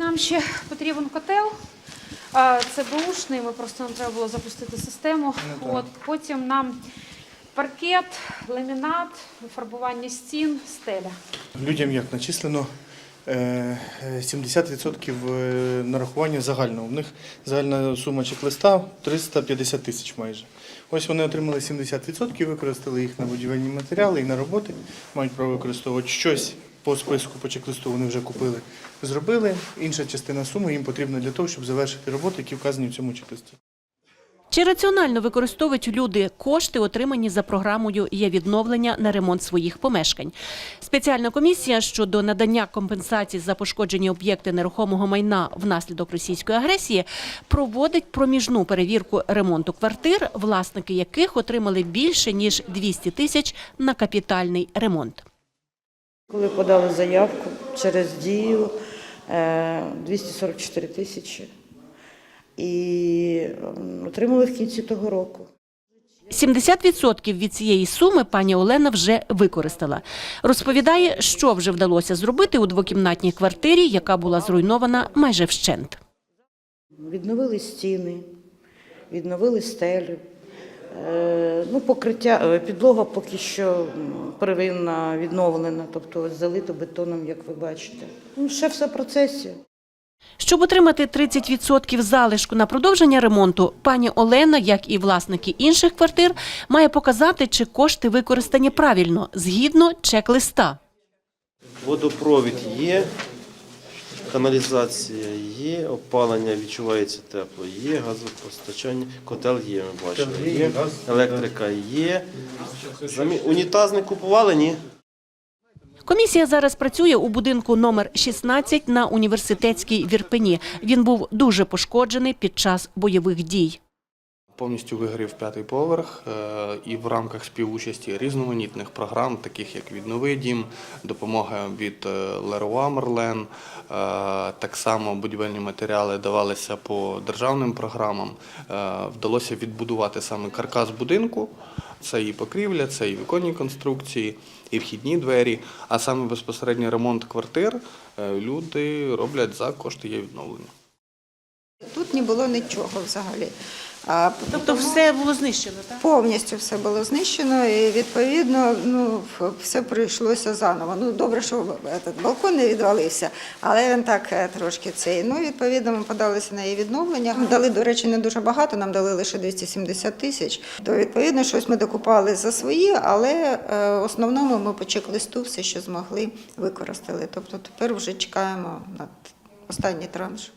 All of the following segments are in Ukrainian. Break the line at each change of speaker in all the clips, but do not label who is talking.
Нам ще потрібен котел. Це бушний, ми просто нам треба було запустити систему. От, потім нам паркет, ламінат, фарбування стін, стеля.
Людям як начислено е, е, 70% е, нарахування загального. У них загальна сума чек-листа 350 тисяч майже. Ось вони отримали 70%, використали їх на будівельні матеріали і на роботи. Мають право використовувати щось по списку, по чек-листу вони вже купили, зробили. Інша частина суми їм потрібна для того, щоб завершити роботи, які вказані в цьому чек-листі.
Чи раціонально використовують люди кошти, отримані за програмою є відновлення на ремонт своїх помешкань? Спеціальна комісія щодо надання компенсацій за пошкоджені об'єкти нерухомого майна внаслідок російської агресії проводить проміжну перевірку ремонту квартир, власники яких отримали більше ніж 200 тисяч на капітальний ремонт.
Коли подали заявку через дію е, 244 тисячі і отримали в кінці того року.
70% від цієї суми пані Олена вже використала. Розповідає, що вже вдалося зробити у двокімнатній квартирі, яка була зруйнована майже вщент.
Відновили стіни, відновили стелю. Е, Ну, покриття, е, підлога поки що первинна відновлена, тобто залито бетоном, як ви бачите. Ну, ще все в процесі.
Щоб отримати 30% залишку на продовження ремонту, пані Олена, як і власники інших квартир, має показати, чи кошти використані правильно, згідно чек-листа.
Водопровід є, каналізація є, опалення відчувається тепло, є, газопостачання, котел є, ми бачили.
Є,
Є, електрика є. Замі... Унітаз не купували, ні?
Комісія зараз працює у будинку номер 16 на університетській Вірпені. Він був дуже пошкоджений під час бойових дій.
Повністю вигорів п'ятий поверх е, і в рамках співучасті різноманітних програм, таких як «Віднови дім», допомога від е, Леруа Мерлен, е, так само будівельні матеріали давалися по державним програмам. Вдалося відбудувати саме каркас будинку. Це і покрівля, це і віконні конструкції, і вхідні двері. А саме безпосередньо ремонт квартир люди роблять за кошти є відновлення.
Тут не було нічого взагалі. А
Тобто все було знищено, так?
повністю все було знищено, і відповідно ну, все прийшлося заново. Ну, добре, що этот, балкон не відвалився, але він так е, трошки цей. Ну, відповідно, ми подалися на її відновлення. Дали, до речі, не дуже багато, нам дали лише 270 тисяч. То відповідно, щось ми докупали за свої, але е, в основному ми по чек-листу все, що змогли, використали. Тобто тепер вже чекаємо на останній транш.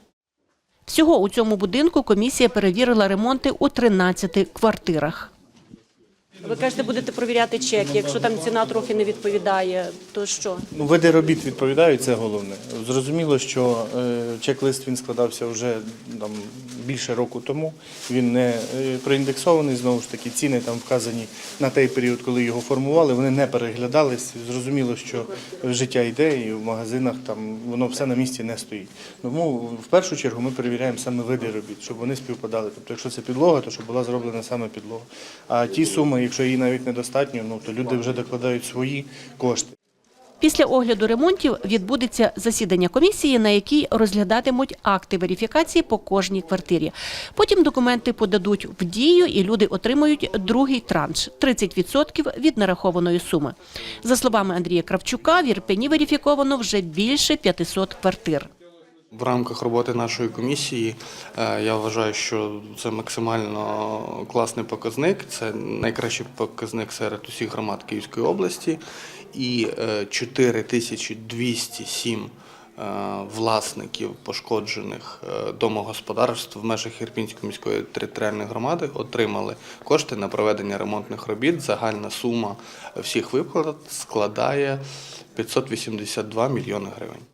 Всього у цьому будинку комісія перевірила ремонти у 13 квартирах. Ви кажете, будете провіряти чек. Якщо там ціна трохи не відповідає, то що?
Ну, види робіт відповідають, це головне. Зрозуміло, що е, чек-лист він складався вже там, більше року тому. Він не е, проіндексований, знову ж таки, ціни там вказані на той період, коли його формували, вони не переглядались. Зрозуміло, що життя йде і в магазинах там воно все на місці не стоїть. Тому в першу чергу ми перевіряємо саме види робіт, щоб вони співпадали. Тобто, якщо це підлога, то щоб була зроблена саме підлога. А ті суми, якщо її навіть недостатньо, ну то люди вже докладають свої кошти.
Після огляду ремонтів відбудеться засідання комісії, на якій розглядатимуть акти верифікації по кожній квартирі. Потім документи подадуть в дію, і люди отримають другий транш 30% від нарахованої суми. За словами Андрія Кравчука, в Ірпені верифіковано вже більше 500 квартир.
В рамках роботи нашої комісії е, я вважаю, що це максимально класний показник. Це найкращий показник серед усіх громад Київської області. І е, 4207 е, власників пошкоджених е, домогосподарств в межах Ірпінської міської територіальної громади отримали кошти на проведення ремонтних робіт. Загальна сума всіх виплат складає 582 мільйони гривень.